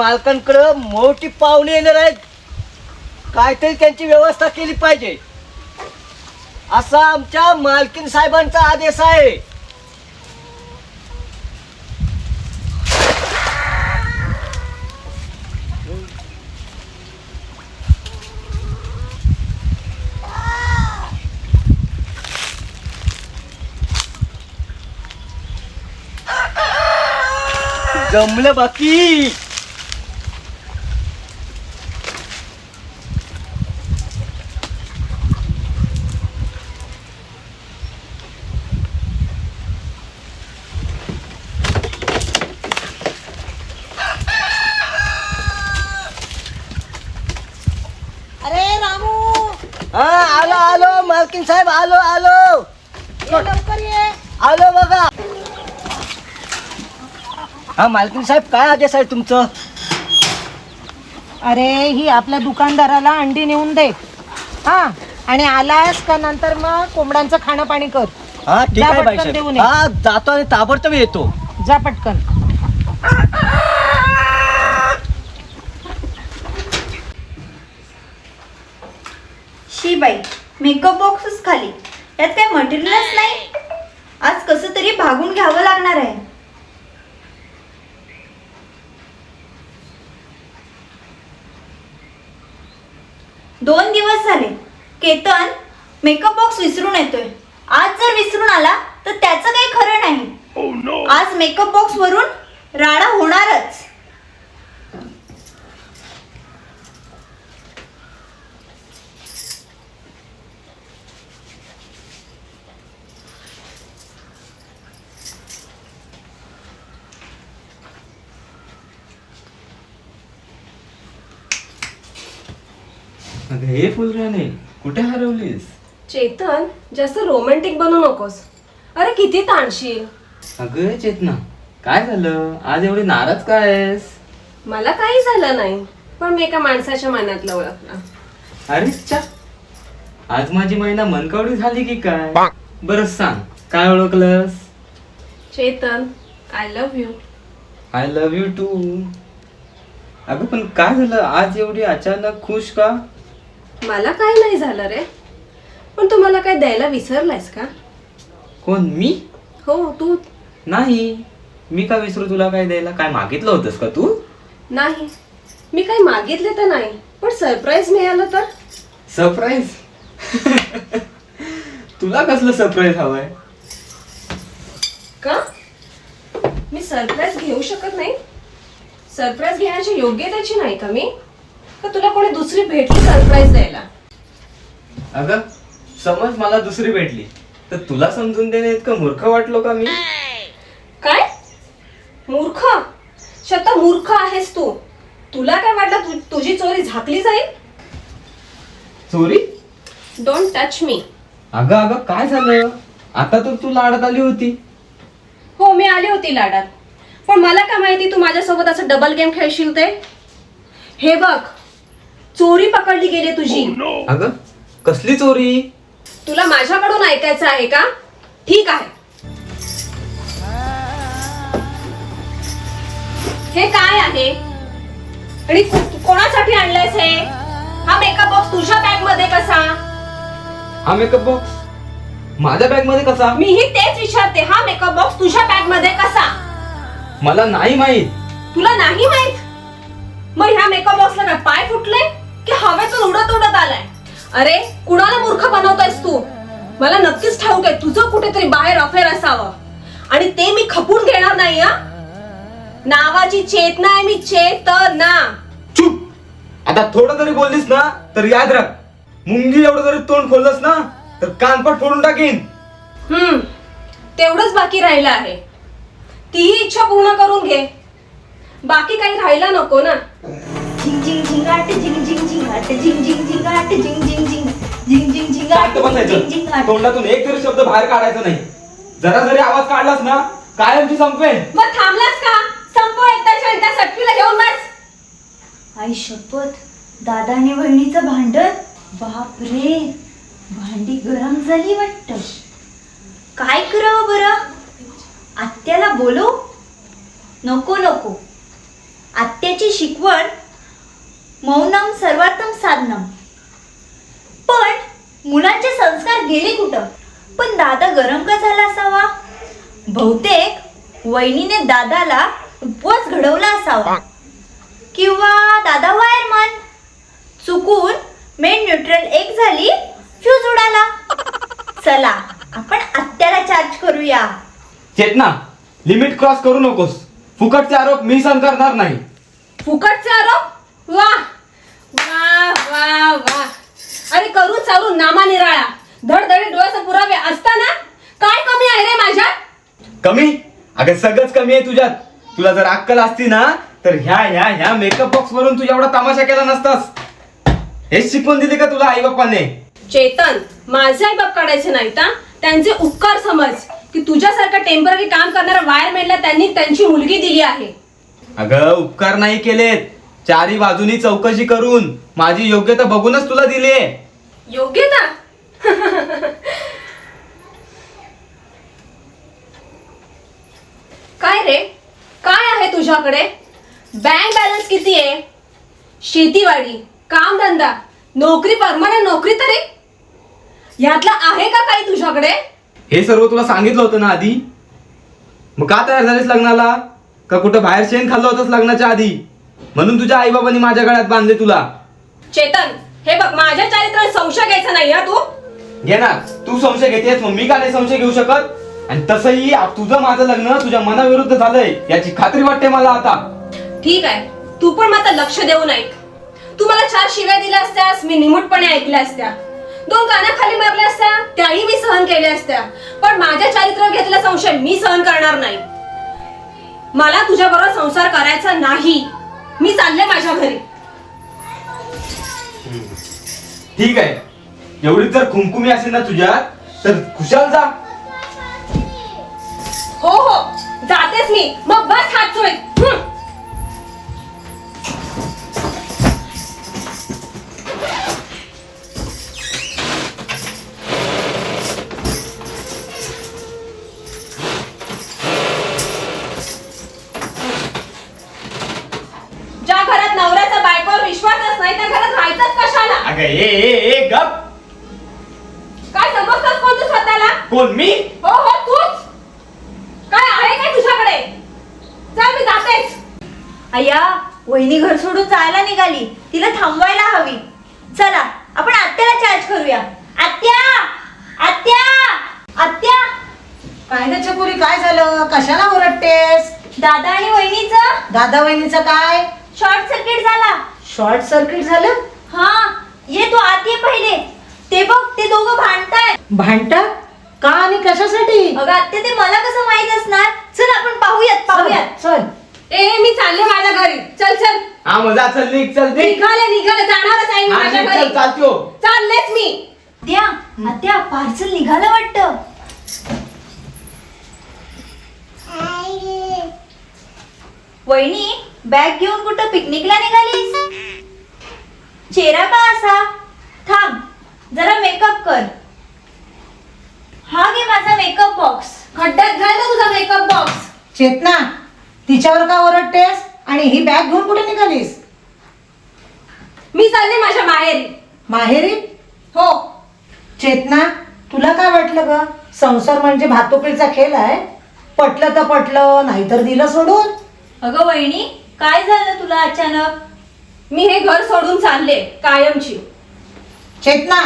मालकांकडं मोठी पाहुणे येणार आहेत. काहीतरी त्यांची व्यवस्था केली पाहिजे. असा आमच्या मालकीन साहेबांचा आदेश आहे. जमलं बाकी अरे रामू हा आलो आलो मालकीन साहेब आलो आलो. ये लवकर ये. आलो बघा. हा मालकीन साहेब काय आदेश आहे तुमचं? अरे ही आपल्या दुकानदाराला अंडी नेऊन दे. हा आणि आलास का नंतर मग कोंबड्यांचं खाणं पाणी कर. हा ठीक जा आहे पटकन देऊन ये. हा जातो आणि ताबडतोब येतो. जा पटकन. बाई मेकअप बॉक्सच खाली. यात काय मटेरियलच नाही. आज कसं तरी भागून घ्यावं लागणार आहे. दोन दिवस झाले. केतन मेकअप बॉक्स विसरून येतोय. आज जर विसरून आला तर त्याचं काही खरं नाही. आज मेकअप बॉक्स वरून राडा होणारच. अगं हे फुलराणे कुठे हरवलीस? चेतन जास्त रोमॅन्टिक बनू नकोस. अरे किती ताणशील. अगं चेतना काय झालं? आज एवढी नाराज काय आहेस? मला काही झालं नाही पण मी एका माणसाच्या मनातलं ओळखलं. अरे चा. आज माझी महिना मनकवडी झाली की काय? बरं सांग काय ओळखलंस? Chetan I love you I love you too अगं पण काय झालं? आज एवढी अचानक खुश का? मला काही नाही झालं रे. पण तू मला काय द्यायला विसरलायस का? कोण मी? हो तू. नाही. मी का विसरू तुला काय द्यायला? काय मागितलं होतंस का तू? नाही. मी काही मागितले तर नाही पण सरप्राईज मिळालं तर? सरप्राईज तुला कसलं सरप्राईज हवंय? का? मी सरप्राईज घेऊ शकत नाही? सरप्राईज घेण्याची योग्यतेची नाही का मी? का तुला कोणी दुसरी भेटली सरप्राईज द्यायला? अगं समज मला दुसरी भेटली तर तुला समजून देणे इतकं मूर्ख वाटलो का मी? काय? मूर्ख? शता मूर्ख आहेस तू. तुला काय वाटलं तु, तुझी चोरी झाकली जाईल? चोरी? डोंट टच मी अगं अगं काय झालं? आता तर तू लाडत आली होती. हो मी आली होती लाडात. पण मला काय माहिती तू माझ्यासोबत असं डबल गेम खेळशील ते? हे बघ चोरी पकडली गेली तुझी. अगं कसली चोरी? तुला माझ्याकडून ऐकायचं आहे का? ठीक आहे. हे काय आहे? आणि को- कोणासाठी आणलंयस हे? हा मेकअप बॉक्स तुझ्या बॅगमध्ये कसा? हा मेकअप बॉक्स माझ्या बॅगमध्ये कसा? मीही तेच विचारते हा मेकअप बॉक्स तुझ्या बॅगमध्ये कसा? मला नाही माहीत. तुला नाही माहीत? मग ह्या मेकअप बॉक्सला काय पाय फुटले? की हवेतून उडत उडत आलाय. अरे कुणाला मूर्ख बनवतोयस तू? मला नक्कीच ठाऊक आहे तुझं कुठेतरी बाहेर अफेअर असावं. आणि ते मी खपून घेणार नाही हा? नावाची चेतना आहे मी चेतना चुप! आता थोडं जरी बोललीस ना तर याद राख. मुंगी एवढं जरी तोंड खोललंस ना तर कानपट फोडून टाकीन. हम्म तेवढंच बाकी राहिलं आहे. तीही इच्छा पूर्ण करून घे. बाकी काही राहिला नको ना. झिंग झिंग झिंगाट झिंग झिंग. झिंगाट झिंग झिंग झिंगाट झिंग झिंग झिंग झिंग झिंग झिंगाट शांत झिंग बसायचं? झिंगाट तोंडातून एक तरी शब्द बाहेर काढायचा नाही. जरा जरी आवाज काढलास ना कायमची संपेन. मग थांबलास का? संपव एकदाच्या एकदा सटवीला घेऊन बस. आई शपथ दादा आणि बहिणीचं भांडण? बापरे भांडी गरम झाली वाटत. काय करावं बरं? आत्याला बोलव. नको नको. आत्याची शिकवण मौनम सर्वार्थम साधनम. पण मुलांचे संस्कार गेले कुठं? पण दादा गरम का झाला असावा? बहुतेक वहिनीने दादाला उपवास घडवला असावा. किंवा दादा वायरमन चुकून मेन न्यूट्रल एक झाली फ्यूज उडाला. चला आपण आत्याला चार्ज करूया. चेतना लिमिट क्रॉस करू नकोस. फुकटचे आरोप मी सहन करणार नाही. फुकटचे आरोप? वा वा. अरे करू चालू नामा निराळा. धडधडी डोळ्याचे पुरावे असताना काय कमी आहे रे माझ्यात? कमी? अगं सगळंच कमी आहे तुझ्यात. तुला जर अक्कल असती ना तर ह्या ह्या ह्या मेकअप बॉक्स वरून तू एवढा तमाशा केला नसतास. हेच शिकवून दिली का तुला आई बाप्पाने चेतन माझे आई बाप काढायचे नाहीत हा? त्यांचे उपकार समज की तुझ्यासारखं टेंपररी काम करणाऱ्या वायरमॅनला त्यांनी त्यांची मुलगी दिली आहे. अगं उपकार नाही केलेत. चारी बाजूनी चौकशी करून माझी योग्यता बघूनच तुला दिली योग्यता? काय रे? काय आहे तुझ्याकडे? बँक बॅलन्स किती आहे? शेतीवाडी कामधंदा नोकरी परमनंट नोकरी तरी? यातला आहे का काही तुझ्याकडे? हे सर्व तुला सांगितलं होतं ना आधी? मग का तयार झालीस लग्नाला? का कुठं बाहेर शेण खाल्लं होतंस लग्नाच्या आधी? म्हणून तुझ्या आईबाबांनी माझ्या गळ्यात बांधले तुला. चेतन हे बघ माझ्या चारित्र्यात संशय घ्यायचा नाही हा तू? घे ना. तू संशय घेतेस मग मी का नाही संशय घेऊ शकत? आणि तसंही आ- तुझं माझं लग्न तुझ्या मनाविरुद्ध झालंय याची खात्री वाटते मला आता. ठीक आहे. तू पण मात्र लक्ष देऊन ऐक. तू मला चार शिव्या दिल्या असत्यास मी निमूटपणे ऐकल्या असत्या. दोन कानाखाली मारल्या असत्या त्याही मी सहन केल्या असत्या. पण माझ्या चारित्र्यावर घेतलेला संशय मी सहन करणार नाही. मला तुझ्या बरोबर संसार करायचा नाही. मी चालले माझ्या घरी. ठीक आहे. एवढी जर खुमखुमी असेल ना तुझ्यात तर खुशाल जा. हो हो. जातेच मी. मग बस हात चोळीत हं. ए ए ए गप काय समजतोस कोण तू स्वतःला? कोण मी? हो हो तूच. काय आहे काय तुझ्याकडे? चल मी जातेच अय्या वहिनी घर सोडून जायला निघाली. तिला थांबवायला हवी. चला आपण आत्याला चार्ज करूया. आत्या! आत्या! आत्या! काय ग चकुरी काय झालं? कशाला ओरडतेस? दादा आणि वहिनीचं? दादा वहिनीचं काय? शॉर्ट सर्किट झाला. शॉर्ट सर्किट झालं? हा. ये तू आत ये पहिले. ते बघ ते दोघं भांडताय भांडत का आणि कशासाठी? अगं आत्या ते मला कसं माहीत असणार? चल आपण पाहूयात पाहूयात. चल. ए मी चालले माझ्या घरी. चल चल. हा मजा चल निघ चल निघ. निघाले निघाले जाणारच आहे मी हा, माझ्या निघ, घरी. चल चालतो चाललेच मी. द्या आत्या पार्सल निघालं वाटतं. वहिनी बॅग घेऊन कुठं पिकनिकला निघालीस? चेहरा का असा. थांब जरा मेकअप कर. हा घे माझा मेकअप बॉक्स खड्ड्यात घाल ना तुझा मेकअप बॉक्स चेतना तिच्यावर का ओरडतेस आणि ही बॅग घेऊन कुठे निघालीस? मी चालले माझ्या माहेरी. माहेरी? हो. चेतना तुला काय वाटलं ग? संसार म्हणजे भातुकलीचा खेळ आहे. पटलं तर पटलं नाहीतर दिलं सोडून. अगं वहिनी काय झालं तुला अचानक? मी हे घर सोडून चालले कायमची. चेतना.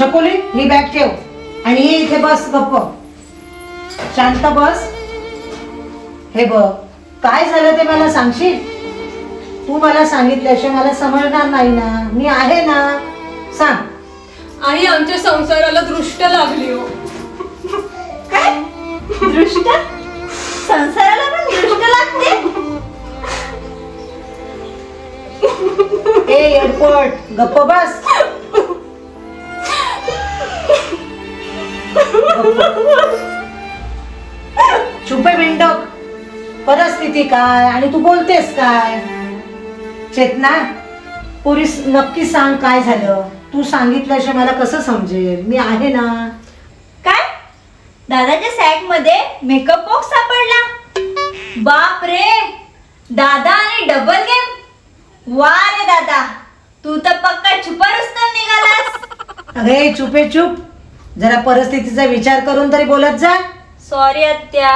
छकुली ही बॅग ठेव. आणि ये इथे बस गप्प. शांत बस. हे बघ काय झालं ते मला सांगशील? तू मला सांगितल्याशिवाय मला समजणार नाही ना. मी आहे ना. सांग. आई आमच्या संसाराला दृष्ट लागली हो. काय? दृष्ट? संसाराला पण दृष्ट लागते? ए एअरपोर्ट गप्प बस. छुपे मेंढक परिस्थिती काय आणि तू बोलतेस काय? चेतना पोरीस नक्की सांग काय झालं? तू सांगितल्याशिवाय मला कसं समजेल? मी आहे ना? काय? दादाच्या सॅकमध्ये मेकअप बॉक्स सापडला. बाप रे दादा आणि डबल वा रे दादा तू तर पक्का छुपा रुस्तम निघालास. अरे चुपे चुप. जरा परिस्थितीचा विचार करून तरी बोलत जा. सॉरी आत्या.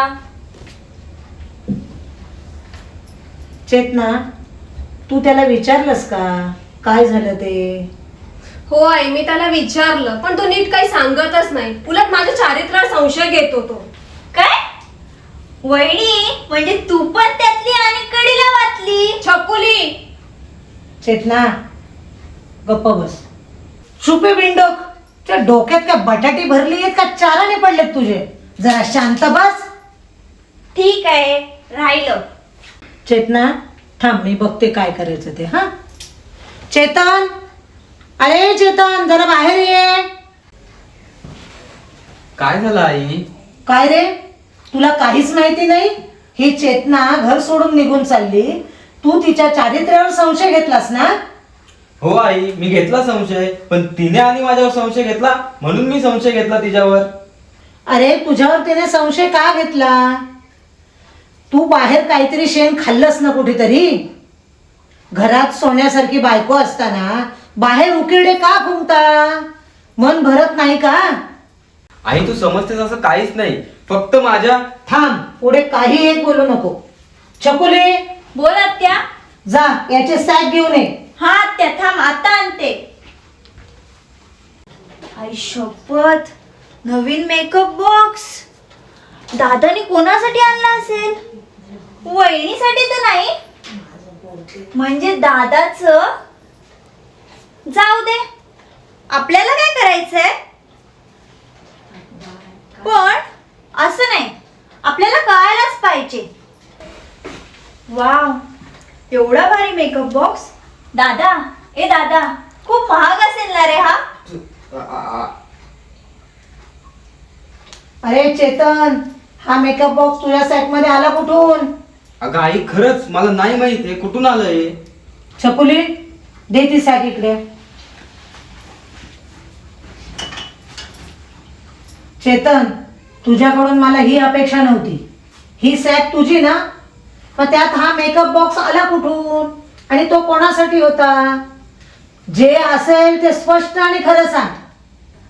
चेतना तू त्याला विचारलंस का? काय झालं ते? हो आई मी त्याला विचारलं पण तो नीट काही सांगतच नाही. उलट माझ्या चारित्र्यावर संशय घेतो तो काय? वहिनी म्हणजे तू पण त्यातली आणि कडीला वाचली छकुली चेतना गप्प बस. चुपे बिंडोक त्या डोक्यात काय बटाटी भरली आहेत का? चाराने पडलेत तुझे. जरा शांत बस. ठीक आहे राहिलं. चेतना थांब मी बघते काय करायचं ते हा? चेतन अरे चेतन जरा बाहेर ये. काय झालं आई? काय रे? तुला काहीच माहिती नाही? ही चेतना घर सोडून निघून चालली. तू तिच्या चारित्र्यावर संशय घेतलास ना? हो आई मी घेतला संशय पण तिने आणि माझ्यावर संशय घेतला म्हणून मी संशय घेतला तिच्यावर. अरे तुझ्यावर तिने संशय का घेतला? तू बाहेर काहीतरी शेण खाल्लंस ना कुठेतरी? घरात सोन्यासारखी बायको असताना बाहेर उकिरडे का घुमता? मन भरत नाही का? आई तू समजतेस असं काहीच नाही. फक्त माझ्या थांब. पुढे काही एक बोलू नको. छकुले! बोल आत्या. जा याचे सॅक घेऊन ये. हा आत्या थांब आता आणते. आई शपथ नवीन मेकअप बॉक्स दादानी कोणासाठी आणला असेल? वहिनीसाठी तर नाही. म्हणजे दादाच? जाऊ दे. आपल्याला काय करायचंय? पण असं नाही. आपल्याला कळायलाच पाहिजे. वाव एवढा भारी मेकअप बॉक्स दादा ए दादा खूप महाग असेल ना रे हा? अरे चेतन हा मेकअप बॉक्स तुझ्या सॅकमध्ये आला कुठून? अगं आई खरंच मला नाही माहीत हे कुठून आलंय. छकुली दे ती सॅक इकडे. चेतन तुझ्याकडून मला ही अपेक्षा नव्हती. ही सॅक तुझी ना? मग त्यात हा मेकअप बॉक्स आला कुठून? आणि तो कोणासाठी होता? जे असेल ते स्पष्ट आणि खरं सांग.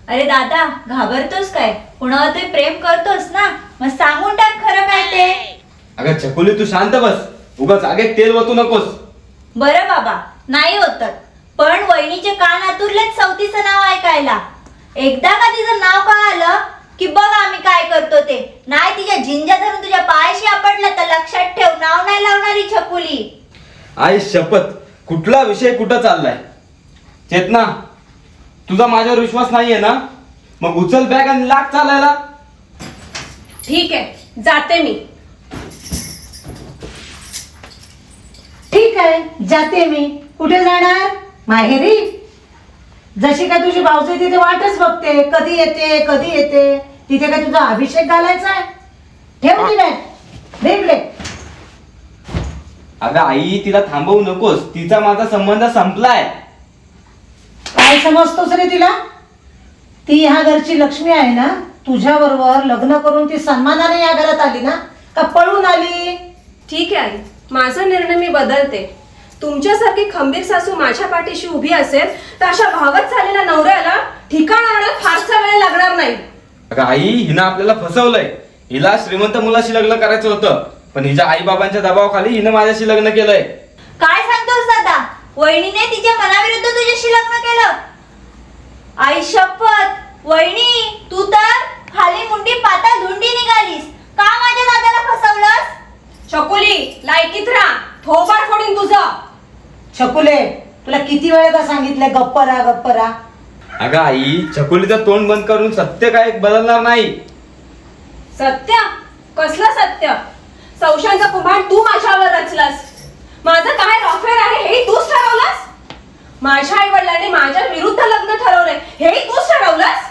अरे दादा घाबरतोस काय? कुणावर तरी प्रेम करतोस ना? मग सांगून टाक खरं काय ते. अगं छकुली तू शांत बस. उगाच आगे तेल वतू नकोस. बरं बाबा नाही होत पण वहिनीचे कान आतुरलेच चौथीचं नाव ऐकायला. एकदा का तिचं नाव कळालं की बघ आम्ही काय करतो ते. नाही तिच्या झिंजा धरून तुझ्या पायाशी आपडलं तर लक्षात ठेव नाव नाही लावणारी छकुली. आई शपथ. कुठला विषय कुठं चाललाय? चेतना तुझा माझ्यावर विश्वास नाहीये ना? मग उचल बॅग आणि लाग चालायला. ठीक आहे जाते मी. ठीक आहे जाते मी. कुठे जाणार? माहेरी? जशी काय तुझी भाऊजी तिथे वाटच बघते कधी येते कधी येते? तिथे काय तुझा अभिषेक घालायचा आहे? ठेव ती बॅग दे इकडे. अगं आई तिला थांबवू नकोस. तिचा माझा संबंध संपलाय. काय समजतोस रे तिला? ती ह्या घरची लक्ष्मी आहे ना? तुझ्या बरोबर लग्न करून ती सन्मानाने या घरात आली ना? का पळून आली? ठीक आहे आई. माझा निर्णय मी बदलते. तुमच्यासारखी खंबीर सासू माझ्या पाठीशी उभी असेल तर अशा भावत झालेल्या नवऱ्याला ठिकाण आणण्यात फारसा वेळ लागणार नाही. अगं आई हिनं आपल्याला फसवलंय. हिला श्रीमंत मुलाशी लग्न करायचं होतं पण हिच्या आई बाबांच्या दबावाखाली हिनं माझ्याशी लग्न केलंय. काय सांगतोस दादा? वहिनीने तिच्या मनाविरुद्ध तुझ्याशी लग्न केलं. आई शपथ. वहिनी तू तर खाली मुंडी पाता धुंडी निघालीस. का माझ्या दादाला फसवलंस? चकोली लायकीत राहा. थोबाड फोडून तुझं. छकुले तुला किती वेळा सांगितलं गप्परा गप्परा अगं आई छकुलीचं तोंड बंद करून सत्य काय बदलणार नाही. सत्य? कसलं सत्य? संशयाचा कुभार तू माझ्यावर रचलास. माझं काय अफेअर आहे हे तूच ठरवलंस? माझ्या आई वडिलांनी माझ्या विरुद्ध लग्न ठरवलंय हेही तूच ठरवलंस?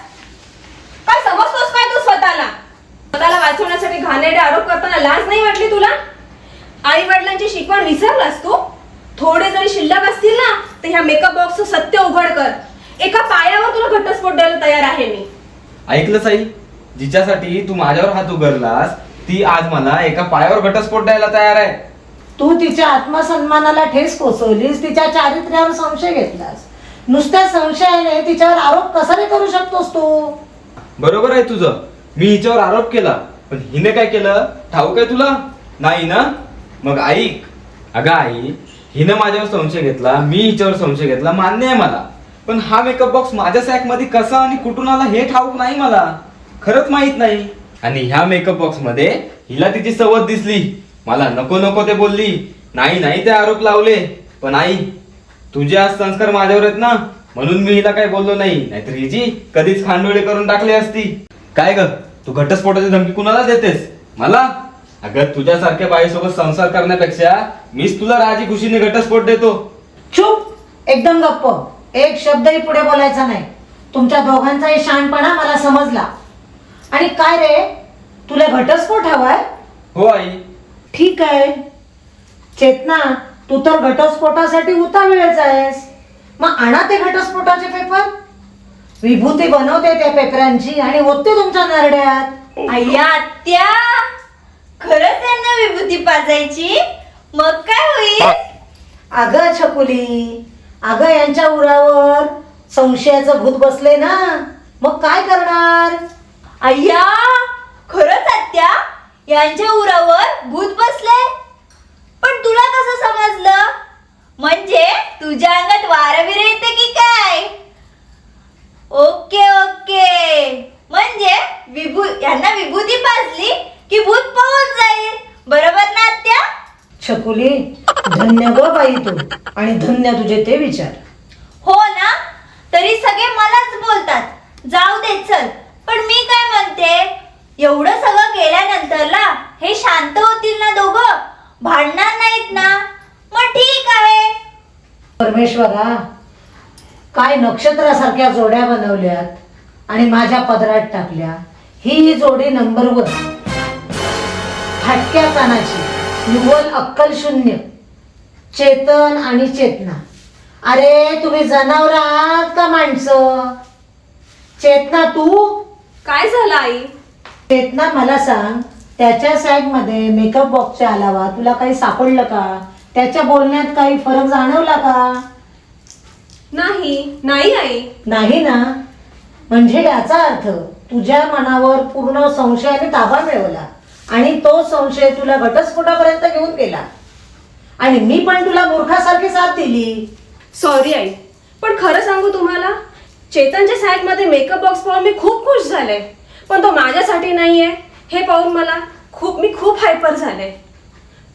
काय समजतोस काय तू स्वतःला? स्वतःला वाचवण्यासाठी घाणेरडे आरोप करताना लाज नाही वाटली तुला? आई वडिलांची शिकवण विसरलास तू? थोडे जरी शिल्लक असतील ना तर ह्या मेकअप बॉक्सचं सत्य उघड कर. एका पायावर तुला घटस्फोट द्यायला तयार आहे मी. ऐकलंस आई जिच्यासाठी तू माझ्यावर हात उघडलास ती आज मला एका पायावर घटस्फोट द्यायला तयार आहे. तू तिच्या आत्मसन्मानाला ठेस पोचवलीस तिच्या चारित्र्यावर संशय घेतलास. नुसत्या संशयाने तिच्यावर आरोप कसा रे करू शकतोस तू? बरोबर आहे तुझं. मी हिच्यावर आरोप केला पण हिने काय केलं? ठाऊक आहे तुला? नाही ना? मग ऐक. अगं आई हिनं माझ्यावर संशय घेतला मी हिच्यावर संशय घेतला मान्य आहे मला. पण हा मेकअप बॉक्स माझ्या सॅकमध्ये कसा आणि कुठून आला हे ठाऊक नाही मला. खरंच माहीत नाही. आणि ह्या मेकअप बॉक्समध्ये हिला तिची सवत दिसली. मला नको नको ते बोलली. नाही नाही ते आरोप लावले. पण आई तुझे आज संस्कार माझ्यावर आहेत ना? म्हणून मी हिला काही बोललो नाही. नाहीतर हिची कधीच खांडोळे करून टाकली असती. काय ग? तू घटस्फोटाची धमकी कुणाला देतेस? मला? अगं तुझ्यासारख्या बाईसोबत संसार करण्यापेक्षा मीच तुला राजी खुशीने घटस्फोट देतो. चुप! एकदम गप्प. एक शब्दही पुढे बोलायचा नाही. तुमच्या दोघांचाही शहाणपणा मला समजला. आणि काय रे? तुला घटस्फोट हवाय? हो आई. ठीक आहे. चेतना तू तर घटस्फोटासाठी उतावेळच आहेस. मग आणा ते घटस्फोटाचे पेपर. विभूती बनवते त्या पेपरांची आणि ओतते तुमच्या नरड्यात. अय्या आत्या. खरंच यांना विभूती पाजायची? मग काय होईल? अगं छकुली अगं यांच्या उरावर संशयाचं भूत बसले ना. मग काय करणार? अय्या खरंच आत्या यांच्या उरावर भूत बसले पण तुला कसं समजलं? म्हणजे तुझ्या अंगात वारवीर बिरं येते की काय ओके ओके म्हणजे विभू यांना विभूती पाजली की भूत पळून जाईल बरोबर ना आत्या छकुली धन्य ग बाई तू. आणि धन्य तुझे ते विचार. हो ना? तरी सगळे मलाच बोलतात. जाऊ दे चल. पण मी काय म्हणते? एवढं सगळं केल्यानंतरला हे शांत होतील ना दोघं? भांडणार नाहीत ना? मग ठीक आहे. परमेश्वरा काय नक्षत्रासारख्या जोड्या बनवल्यात आणि माझ्या पदरात टाकल्या ही जोडी नंबर वन. फाटक्या कानाची निव्वळ अक्कल शून्य. चेतन आणि चेतना. अरे तुम्ही जनावर आहात का माणसं? चेतना तू? काय झालं आई? चेतना मला सांग त्याच्या साईडमध्ये मेकअप बॉक्सच्या अलावा तुला काही सापडलं का? त्याच्या बोलण्यात काही फरक जाणवला का? नाही. नाही आई. नाही ना? म्हणजे याचा अर्थ तुझ्या मनावर पूर्ण संशयाने ताबा मिळवला आणि तो संशय तुला घटस्फोटापर्यंत घेऊन गेला. आणि मी पण तुला मूर्खासारखी साथ दिली. सॉरी आई. पण खरं सांगू तुम्हाला चेतनच्या सॅकमध्ये मेकअप बॉक्स पाहून मी खूप खुश झाले. पण तो माझ्यासाठी नाहीये. हे पाहून मला खूप मी खूप हायपर झाले.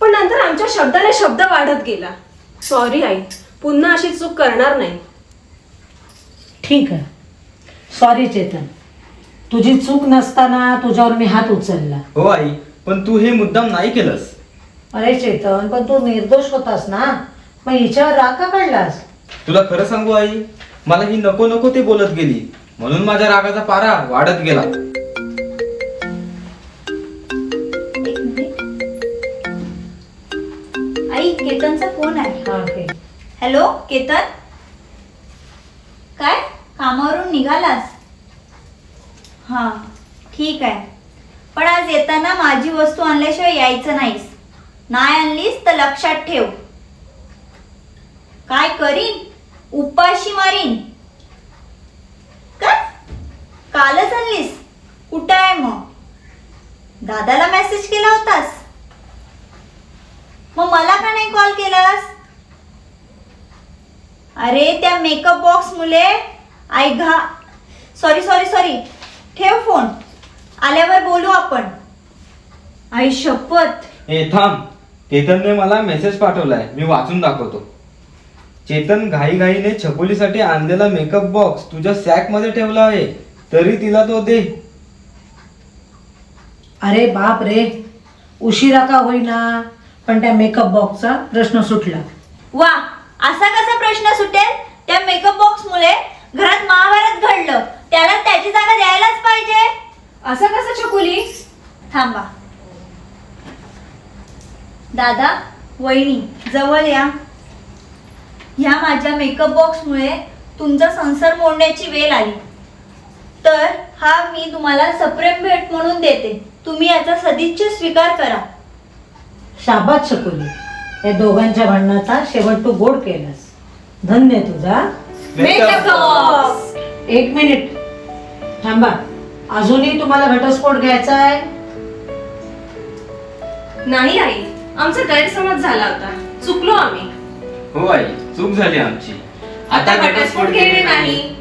पण नंतर आमच्या शब्दाने शब्द वाढत गेला. सॉरी आई. पुन्हा अशी चूक करणार नाही. ठीक आहे. सॉरी चेतन. तुझी चूक नसताना तुझ्यावर मी हात उचलला. हो आई. पण तू हे मुद्दाम नाही केलंस. अरे चेतन पण तू निर्दोष होतास ना? मग हिच्यावर राग का काढलास? तुला खरं सांगू आई मला ही नको नको ते बोलत गेली. म्हणून माझ्या रागाचा पारा वाढत गेला. एक मिनिट. आई केतनचा फोन आहे. हा घे. हॅलो केतन? काय? कामावरून निघालास? हां ठीक आहे. पण आज येताना माझी वस्तू आणल्याशिवाय यायचं नाहीस. नाही आणलीस तर लक्षात ठेव. काय करीन? उपाशी मारीन. का कालच आणलीस. कुठं आहे मग? दादाला मेसेज केला होतास. मग मला का नाही कॉल केलास? अरे त्या मेकअप बॉक्स मुले आई घा सॉरी सॉरी सॉरी ठेव फोन आल्यावर बोलू आपण. आई शपथ. ए थांब. चेतनने मला मेसेज पाठवलाय. मी वाचून दाखवतो. चेतन घाईघाईने छपोलीसाठी आणलेला मेकअप बॉक्स तुझ्या सॅकमध्ये ठेवला आहे. तरी तिला तो दे. अरे बाप रे. उशिरा का होईना? पण त्या मेकअप बॉक्सचा प्रश्न सुटला. वा असा कसा प्रश्न सुटेल? त्या मेकअप बॉक्स मुळे घरात महाभारत घडलं. त्याला त्याची जागा द्यायलाच पाहिजे. असं कसं चकुली थांबा. दादा वहिनी जवळ या. ह्या माझ्या मेकअप बॉक्समुळे तुमचा संसार मोडण्याची वेळ आली. तर हा मी तुम्हाला सप्रेम भेट म्हणून देते. तुम्ही याचा सदिच्छा स्वीकार करा. शाबात शकुली या दोघांच्या भांडणाचा शेवट तू गोड केलास. धन्य तुझा. मेकअप बॉक्स एक मिनिट. थांबा. अजूनही तुम्हाला घटस्फोट घ्यायचा आहे? नाही आई. आमचा गैरसमज झाला होता. चुकलो आम्ही. हो आई चूक झाली आमची. आता घटस्फोट घेणे नाही?